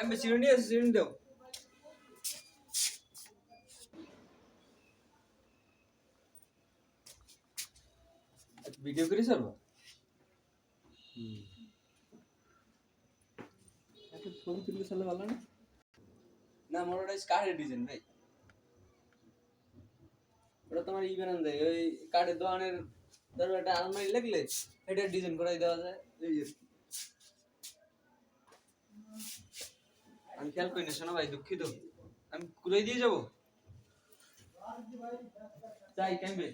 আমি চিরুনি আছে চিরুনি দাও। ভিডিও করে একটা ছবি তুললে চলে ভালো না? না আমার ওটা কাঠের ডিজাইন ভাই। ওটা তোমার ই দেয় ওই কাঠের দোকানের ধরো একটা আলমারি লাগলে এটা ডিজাইন করাই দেওয়া যায়। এই আমি খেয়াল করি না শোনো ভাই দুঃখিত। আমি কুড়াই দিয়ে যাব। চাই কেমবে